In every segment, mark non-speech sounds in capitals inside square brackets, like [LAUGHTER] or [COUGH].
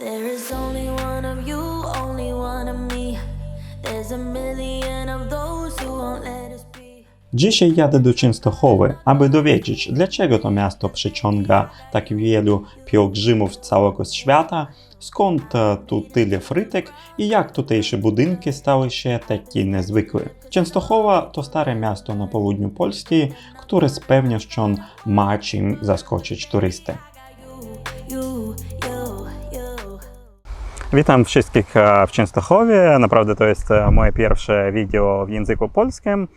There is only one of you, only one of me. There's a million of those who won't let us be. Dzisiaj jadę do Częstochowy, aby dowiedzieć, dlaczego to miasto przyciąga tak wielu pielgrzymów z całego świata, skąd e, tu tyle frytek i jak tutejsze budynki stały się takie niezwykłe. Częstochowa to stare miasto na południu Polski, które z pewnością ma czym zaskoczyć turystę. Witam wszystkich e, w Częstochowie. Naprawdę to jest e, moje pierwsze wideo w języku polskim.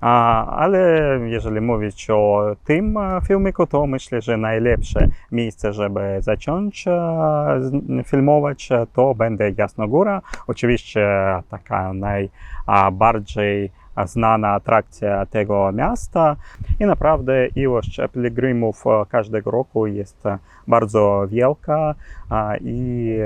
Ale jeżeli mówić o tym e, filmiku, to myślę, że najlepsze miejsce, żeby zacząć filmować, to będzie Jasnogóra. Oczywiście taka najbardziej znana atrakcja tego miasta i naprawdę ilość pielgrzymów każdego roku jest bardzo wielka i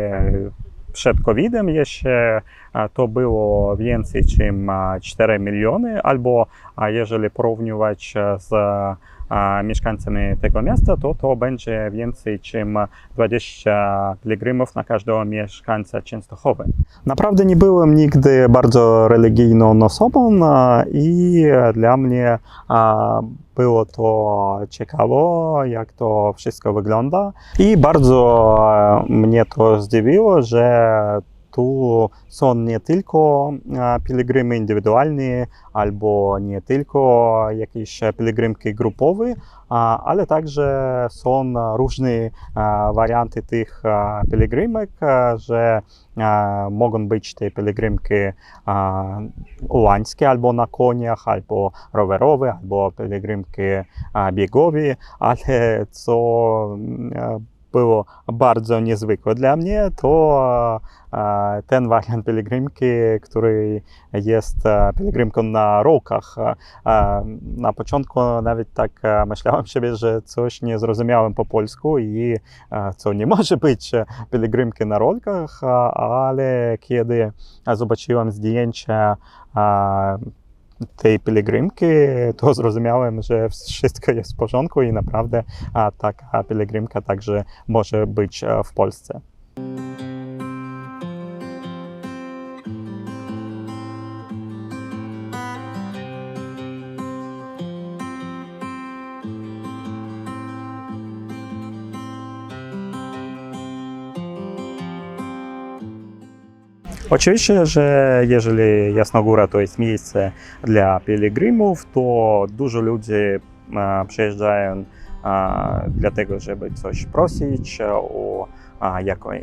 przed COVID-em jeszcze a, to było więcej niż 4 miliony, albo a jeżeli porównywać e, z a, mieszkańcami tego miasta, to to będzie więcej niż 20 pielgrzymów na każdego mieszkańca Częstochowy. Naprawdę nie byłem nigdy bardzo religijną osobą a, i dla mnie było to ciekawe, jak to wszystko wygląda. I bardzo e, mnie to zdziwiło, że e, także są różne e, warianty tych e, pielgrzymek, e, że e, mogą być te pielgrzymki e, łańskie albo na koniach, albo rowerowe, albo pielgrzymki e, biegowe, ale co e, było bardzo niezwykłe dla mnie, to e, ten wariant pielgrzymki, który jest e, pielgrzymką na rokach. E, Na początku nawet tak e, myślałem sobie, że coś nie zrozumiałem po polsku i e, co nie może być e, pielgrzymki na rolkach, e, ale kiedy zobaczyłem zdjęcia e, tej pielgrzymki, to [LAUGHS] zrozumiałem, że wszystko jest w porządku i naprawdę a, taka pielgrzymka także może być e, w Polsce. Oczywiście, że jeżeli Jasnogóra to jest miejsce dla pielgrzymów, to dużo ludzi przyjeżdżają e, dlatego, żeby coś prosić o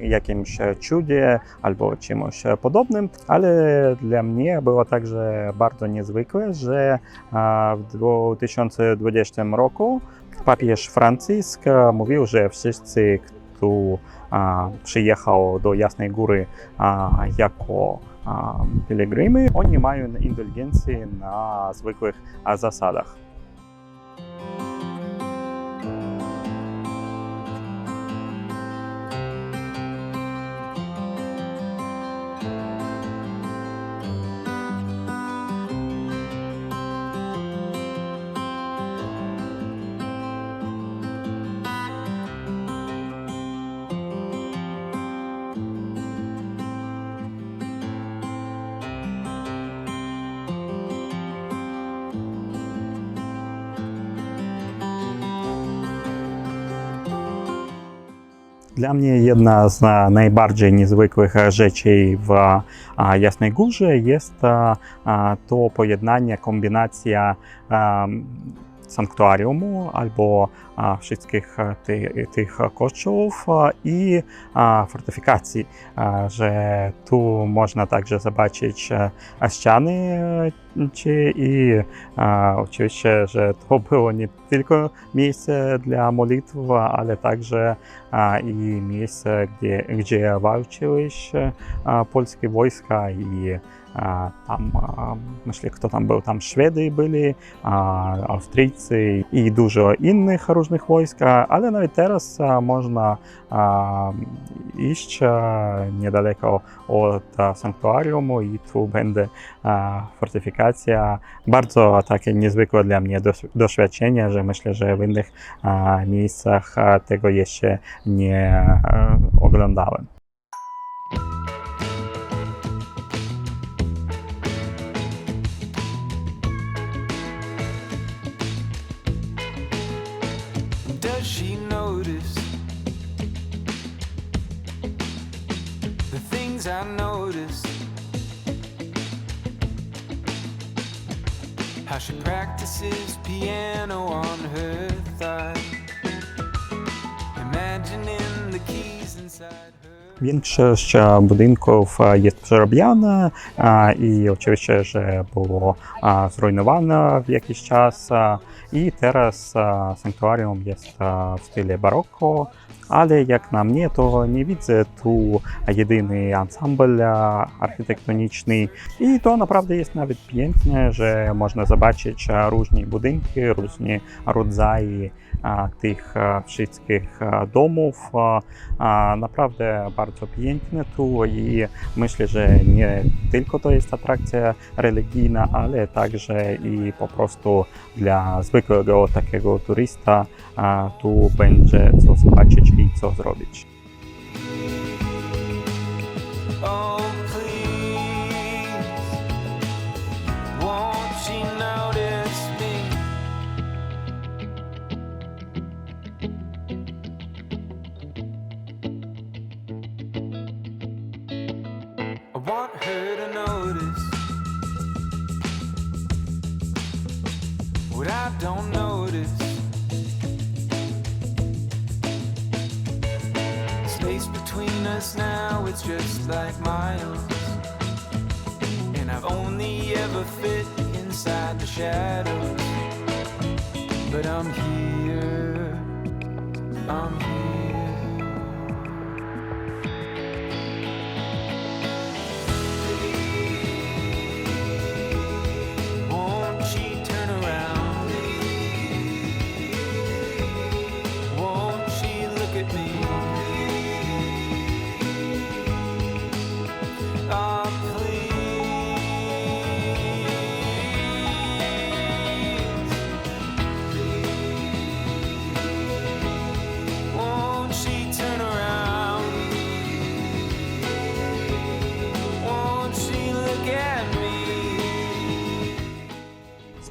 jakimś cudzie albo czymś podobnym, ale dla mnie było także bardzo niezwykłe, że w 2020 roku papież Franciszek mówił, że wszyscy, a, przyjechał do Jasnej Góry jako pielgrzymy, oni mają indulgencję na zwykłych zasadach. E, pojednanie, kombinacja em, sanktuariumu albo a, wszystkich e, ty, tych kościołów a, i a, fortyfikacji, a, że tu można także zobaczyć e, a, ściany e, ci i a, oczywiście, że to było nie tylko miejsce dla modlitw, ale także a, i miejsce, gdzie, gdzie walczyłeś a, polskie wojska i a, tam, a, myślę, kto tam był, tam Szwedy byli, a, Austriacy i dużo innych różnych wojsk, ale nawet teraz a, można a, iść a, niedaleko od sanktuarium i tu będzie a, fortyfikacja. Bardzo takie niezwykłe dla mnie doświadczenie, że myślę, że w innych miejscach tego jeszcze nie oglądałem. How she practices piano on her thigh. Imagining the keys inside her. Większość e, budynków e, jest przerabiana e, i oczywiście, że było e, zrujnowane w jakiś czas e, i teraz e, sanktuarium ale jak na mnie to nie widzę tu jedyny ansambl architektoniczny i to naprawdę jest nawet piękne, że można zobaczyć różne budynki, różne rodzaje tych wszystkich domów. Naprawdę bardzo piękne tu i myślę, że nie tylko to jest atrakcja religijna, ale także i po prostu dla zwykłego takiego turysta tu będzie co zobaczyć co zrobić. Inside the shadows. But I'm here, I'm here.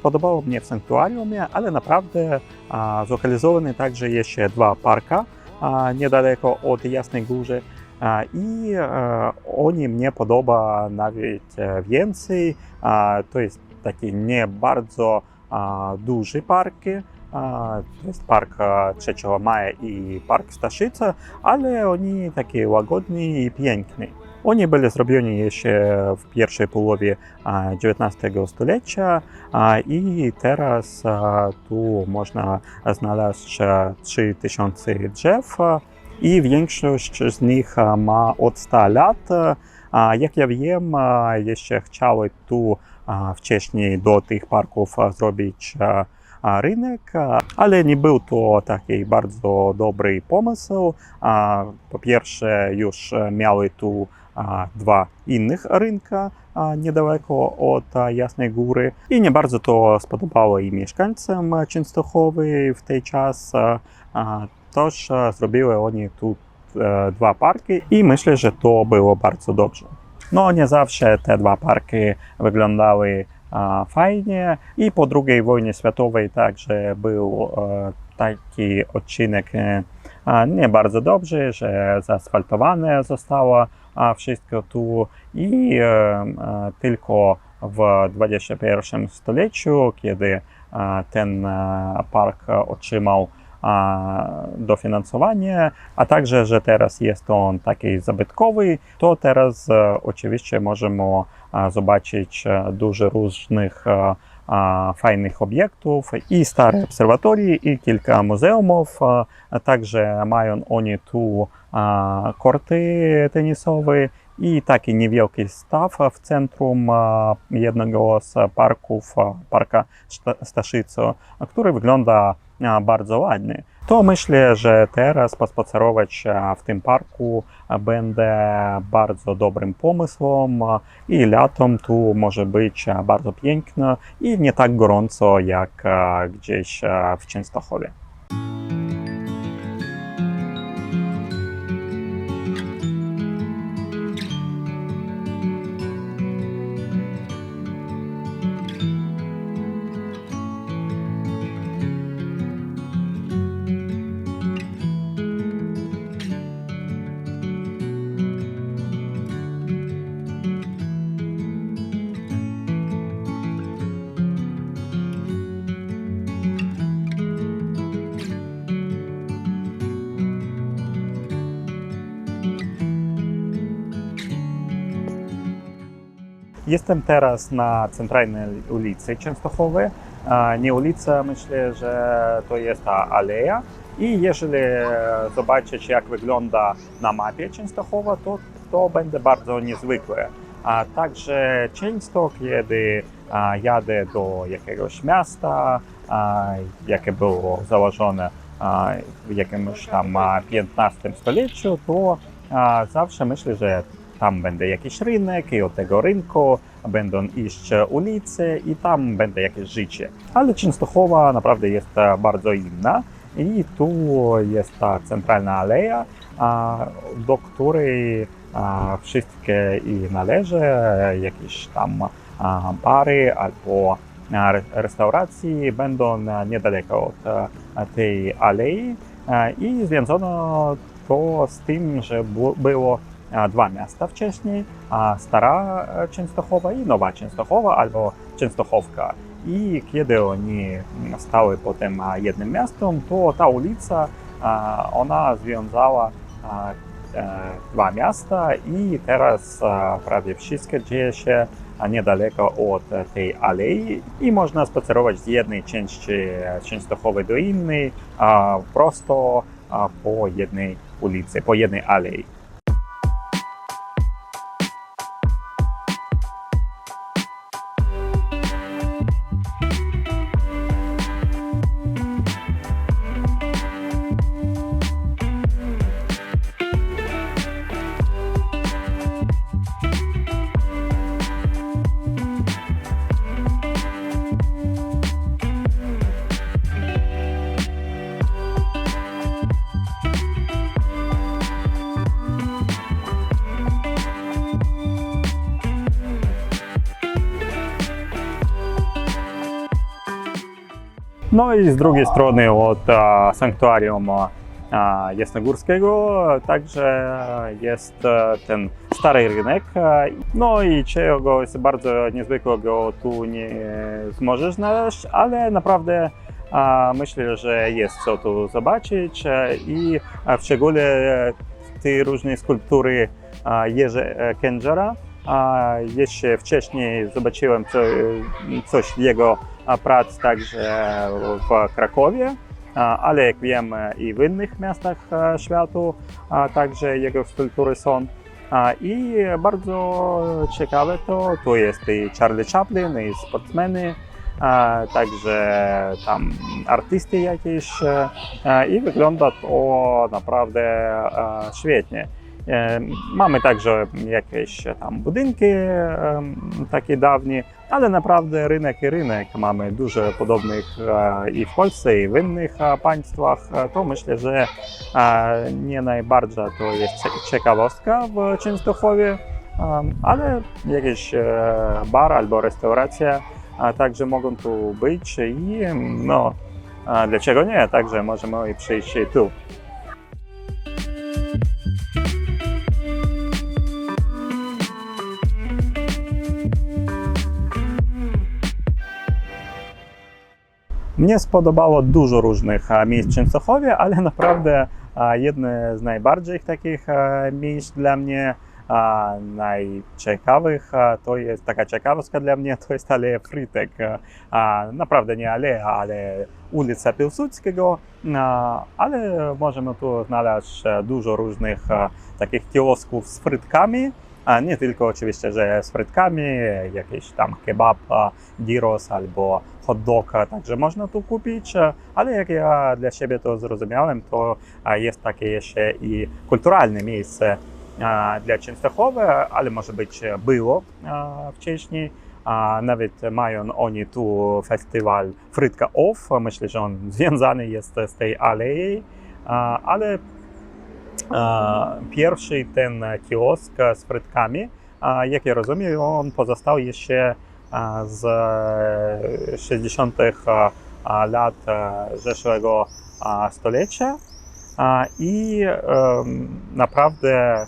Spodobało mnie w sanktuariumie, ale naprawdę a, zlokalizowany także jeszcze dwa parka a, niedaleko od Jasnej Góry. A, I e, oni mnie podoba nawet e, więcej. A, to jest taki nie bardzo a, duży parki. A, to jest park e, 3 maja i park Staszica, ale oni takie łagodni i piękni. Oni byli zrobioni jeszcze w pierwszej połowie XIX stulecia i teraz tu można znaleźć e, 3000 drzew a, i większość z nich ma od 100 lat. Jak ja wiem, jeszcze chciały tu wcześniej do tych parków zrobić rynek, ale nie był to taki bardzo dobry pomysł. Po pierwsze, już e, miały tu dwa innych rynka niedaleko od Jasnej Góry i nie bardzo to spodobało i mieszkańcom Częstochowy w tej czas. Toż zrobiły oni tu e, dwa parki i myślę, że to było bardzo dobrze. No nie zawsze te dwa parki wyglądały fajnie i po II wojnie światowej także był e, taki odcinek e, nie bardzo dobrze, że zaasfaltowane zostało e, e, e, e, park otrzymał a, dofinansowanie, a także, że teraz jest on taki zabytkowy, to teraz e, oczywiście możemy e, zobaczyć e, dużo różnych e, a, fajnych obiektów i stare obserwatorii, i kilka muzeumów. a, a Także mają oni tu a, korty tenisowe i taki niewielki staw w centrum a, jednego z parków, a, parka Szta- Staszico, który wygląda a, bardzo ładnie. To myślę, że teraz pospacerować a, w tym parku będzie bardzo dobrym pomysłem i latem tu może być a, bardzo piękno i nie tak gorąco jak a, gdzieś w Częstochowie. Jestem teraz na centralnej ulicy Częstochowy. Nie ulica, myślę, że to jest aleja. I jeżeli zobaczyć, jak wygląda na mapie Częstochowa, to to będzie bardzo niezwykłe. A także często, kiedy jadę do jakiegoś miasta, jakie było założone w jakimś tam XV stuleciu, to zawsze myślę, że tam będzie jakiś rynek i od tego rynku będą iść ulice i tam będzie jakieś życie. Ale Częstochowa naprawdę jest e, bardzo inna i tu jest ta centralna aleja, do której wszystkie i należy, e, jakieś tam bary albo a, re- restauracje będą e, niedaleko od tej alei i związało to z tym, że było dwa miasta wcześniej, a Stara Częstochowa i Nowa Częstochowa albo Częstochowka. I kiedy oni stały potem jednym miastem, to ta ulica, ona związała e, dwa miasta i teraz prawie wszystko dzieje się niedaleko od tej alei i można spacerować z jednej części e, Częstochowy do innej prosto po jednej ulicy, po jednej alei. No i z drugiej strony od a, sanktuarium a, Jasnogórskiego także jest e, ten stary rynek. e, No i czegoś bardzo niezwykłego tu nie zможesz znaleźć, ale naprawdę a, myślę, że jest co tu zobaczyć e, i e, w szczególnie te różne skulptury a, Jerzy e, Kędzera. A jeszcze wcześniej zobaczyłem co, coś jego prac także w Krakowie, ale jak wiemy i w innych miastach świata także jego skulptury są. I bardzo ciekawe to, tu jest i Charlie Chaplin, i sportsmeny, także tam artysty jakieś i wygląda to naprawdę świetnie. E, Mamy także jakieś tam budynki em, takie dawnie, ale naprawdę rynek i rynek. Mamy dużo podobnych e, i w Polsce, i w innych e, państwach. E, To myślę, że e, nie najbardziej to jest cie- ciekawostka w Częstochowie, ale jakiś e, bar albo restauracja także mogą tu być i no, dlaczego nie? Także możemy i przyjść tu. Mnie spodobało dużo różnych e, miejsc w Częstochowie, ale [LAUGHS] naprawdę e, jedne z najbardziej takich e, miejsc dla mnie, najciekawych, to jest taka ciekawostka dla mnie, [LAUGHS] to jest Aleja Frytek. Naprawdę nie aleja, ale ulica Piłsudskiego, ale możemy tu znaleźć dużo różnych takich kiosków z frytkami, a nie tylko oczywiście, że z frytkami, jakieś tam kebab, a, gyros albo hot dog, a także można tu kupić, e, ale jak ja dla siebie to zrozumiałem, to a, jest takie jeszcze i kulturalne miejsce a, dla Częstochowa, ale może być e, było wcześniej. Nawet mają oni tu festiwal Frytka Off. Myślę, że on związany jest z tej alei, ale pierwszy ten kiosk z frytkami, jak ja rozumiem, on pozostał jeszcze z 60. a, lat a, zeszłego stulecia i naprawdę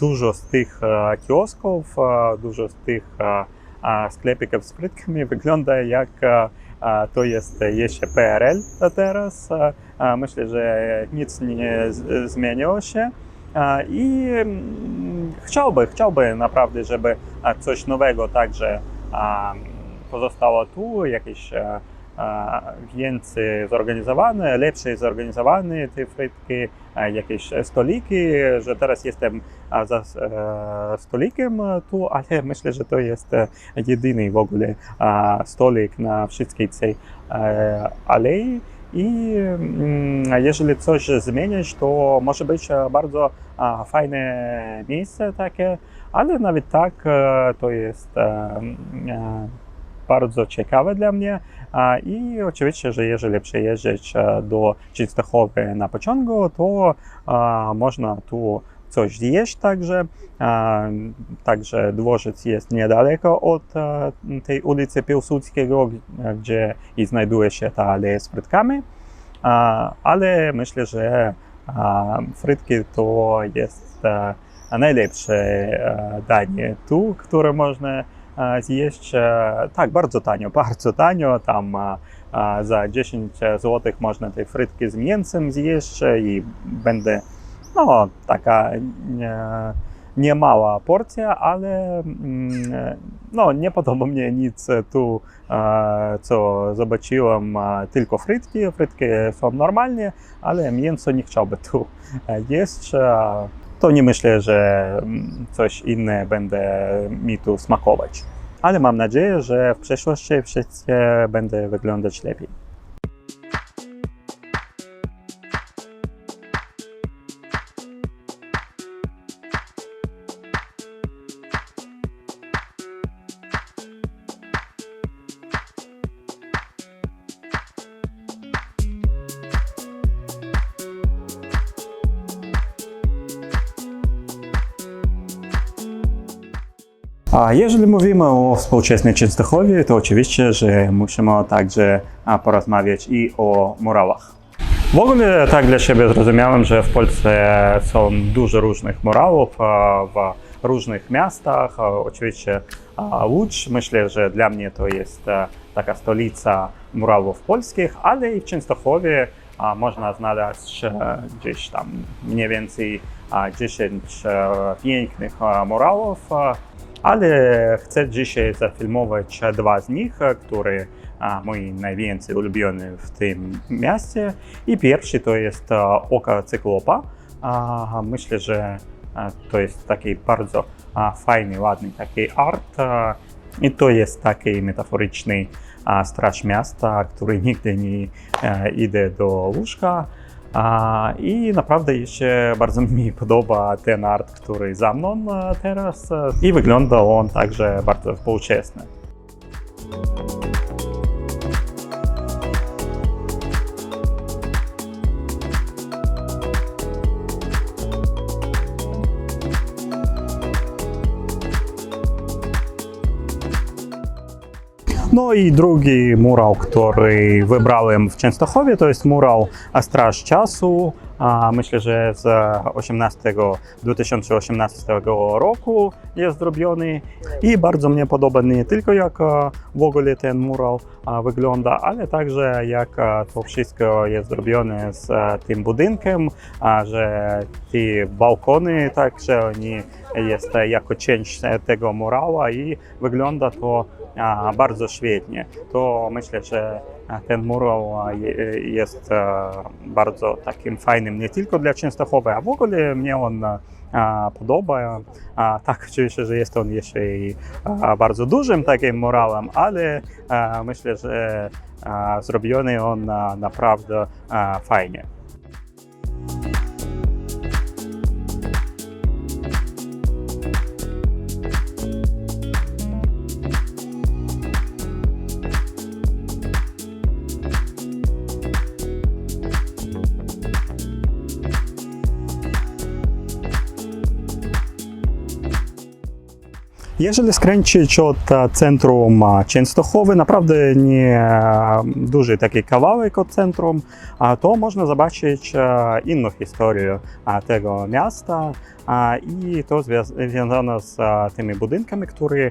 dużo z tych e, kiosków, e, dużo z tych e, e, sklepików z frytkami wygląda jak e, e, to jest jeszcze PRL teraz. E, e, Myślę, że nic nie zmieniło się. E, I mm, chciałby, chciałby naprawdę, żeby coś nowego także pozostało tu, jakieś więcej zorganizowane, lepsze zorganizowane te frytki, jakieś stoliki, że teraz jestem za e, stolikiem tu, ale myślę, że to jest e, jedyny w ogóle stolik na wszystkiej tej e, alei. I mm, jeżeli coś zmienić, to może być e, bardzo fajne miejsce takie, ale nawet tak e, to jest e, e, bardzo ciekawe dla mnie. I oczywiście, że jeżeli przyjeżdżać do Częstochowy na pociągu, to można tu coś zjeść także. Także dworzec jest niedaleko od e, tej ulicy Piłsudskiego, gdzie i znajduje się ta aleja z frytkami. Ale myślę, że frytki to jest e, najlepsze e, danie tu, które można zjeść. Tak, bardzo tanio, [LAUGHS] bardzo tanio. Tam za 10 zł można te frytki z mięsem zjeść i będzie no, taka nie, nie mała porcja, ale mm, e, no, nie podoba mnie nic tu, e, co zobaczyłem, e, tylko frytki. Frytki są normalnie, ale mięso nie chciałby tu e, jeść. e, To nie myślę, że mm, coś inne będzie mi tu smakować. Ale mam nadzieję, że w przyszłości wszystko będzie wyglądać lepiej. A jeżeli mówimy o współczesnej Częstochowie, to oczywiście, że musimy także porozmawiać i o murałach. W ogóle tak dla siebie zrozumiałem, że w Polsce są dużo różnych murałów a, w różnych miastach. Oczywiście Łódź, myślę, że dla mnie to jest e, taka stolica murałów polskich, ale i w Częstochowie można znaleźć e, gdzieś tam mniej więcej a, 10 e, pięknych murałów. e, ale chcę dzisiaj zafilmować dwa z nich, które moi najwięcej ulubione w tym mieście. I pierwszy to jest Oka Cyklopa. Myślę, że to jest taki bardzo fajny, ładny taki art. I to jest taki metaforyczny straż miasta, który nigdy nie e, idzie do łóżka. I naprawdę jeszcze bardzo [LAUGHS] mi podoba ten art, który za mną e, teraz e, i wygląda on także bardzo współczesny. No i drugi murał, który wybrałem w Częstochowie, to jest murał Straż Czasu. Myślę, że z 18, 2018 roku jest zrobiony i bardzo mnie podoba nie tylko jak e, w ogóle ten murał e, wygląda, ale także jak e, to wszystko jest zrobione z tym budynkiem, że te balkony także oni jest jako część tego murała i wygląda to bardzo świetnie. To myślę, że a, ten murał a, je- jest bardzo takim fajnym nie tylko dla Częstochowy, a w ogóle mnie on podoba. Tak, oczywiście, że jest on jeszcze i bardzo dużym takim murałem, ale myślę, że zrobiony on naprawdę fajnie. Jeżeli skręcić od e, centrum e, Częstochowy, naprawdę nie e, duży taki kawałek od centrum, to można zobaczyć e, inną historię e, tego miasta i to związane z e, tymi budynkami, które e,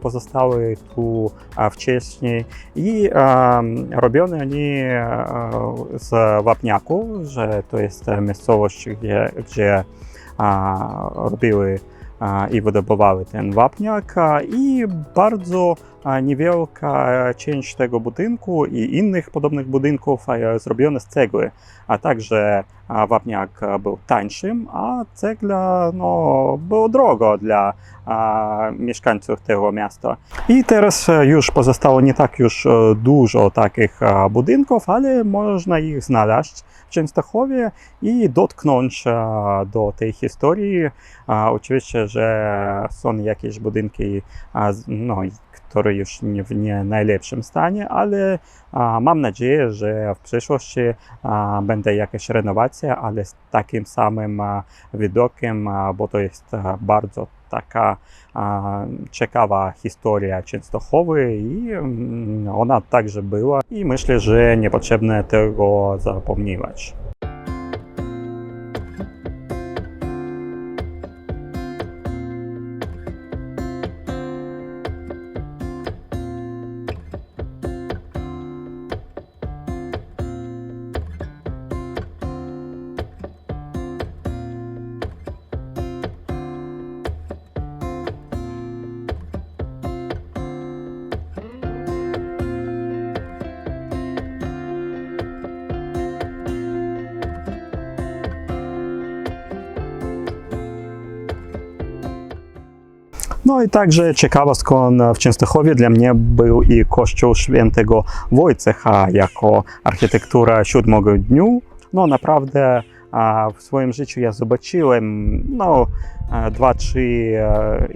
pozostały tu e, wcześniej i e, robione oni e, z wapniaku, że to jest e, miejscowość, gdzie, gdzie robiły wapniak. A, I bardzo a, niewielka część tego budynku i innych podobnych budynków a, zrobione z cegły, a także wapniak był tańszym, a cegla no, było drogo dla mieszkańców tego miasta. I teraz e, już pozostało nie tak już e, dużo takich e, budynków, ale można ich znaleźć w Częstochowie i dotknąć e, do tej historii. Oczywiście, że są jakieś budynki, a, no, które już nie w nie najlepszym stanie, ale a, mam nadzieję, że w przyszłości a, będzie jakaś renowacja, ale z takim samym a, widokiem, a, bo to jest a, bardzo taka a, ciekawa historia Częstochowy i mm, ona także była i myślę, że niepotrzebne tego zapominać. Także ciekawostką w Częstochowie dla mnie był i kościół świętego Wojcecha jako architektura siódmego dniu. No naprawdę w swoim życiu ja zobaczyłem no, e, e,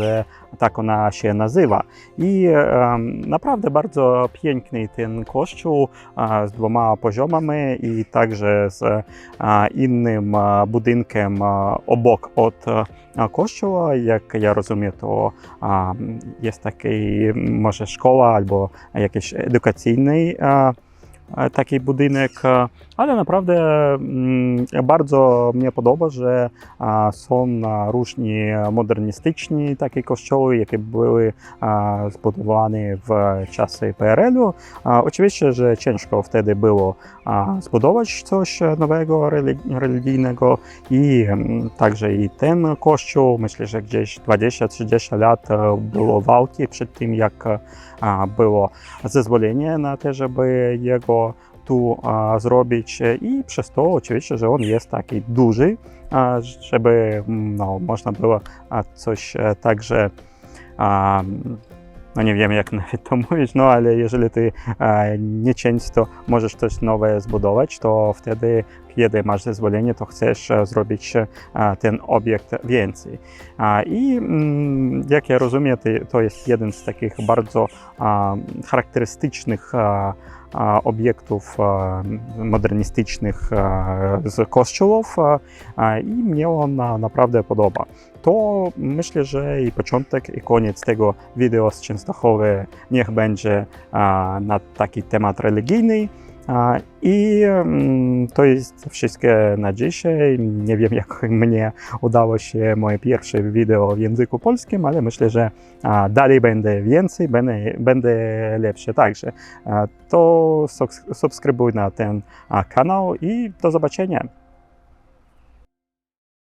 e, ona się nazywa. I e, naprawdę bardzo piękny ten kościół e, z dwoma poziomami i także z e, innym e, budynkiem e, obok od e, kościoła. Jak ja rozumiem, to e, jest taki może szkoła albo jakiś edukacyjny e, e, taki budynek, e, ale naprawdę mm, bardzo mnie podoba, że są różni modernistyczni takie kościoły, jakie były zbudowane w czasy PRL-u. Oczywiście, że ciężko wtedy było zbudować coś nowego, reli- religijnego i mm, także i ten kościół, myślę, że gdzieś 20-30 lat e, było walki przed tym, jak było zezwolenie na to, żeby jego tu zrobić i przez to oczywiście, że on jest taki duży, żeby mm, no, można było coś e, także no nie wiem jak nawet [LAUGHS] to mówić, no ale jeżeli ty e, nie często możesz coś nowe zbudować, to wtedy kiedy masz zezwolenie, to chcesz e, zrobić e, ten obiekt więcej. I mm, jak ja rozumiem, to- jest jeden z takich bardzo charakterystycznych kościołów a, a, i mnie on a, naprawdę podoba. To myślę, że i początek, i koniec tego wideo z Częstochowy niech będzie a, na taki temat religijny. I mm, to jest wszystkie na dzisiaj. Nie wiem, jak [LAUGHS] mnie udało się moje pierwsze wideo w języku polskim, ale myślę, że dalej będę więcej, będę, będę lepszy także. To subs- subskrybuj na ten kanał i do zobaczenia.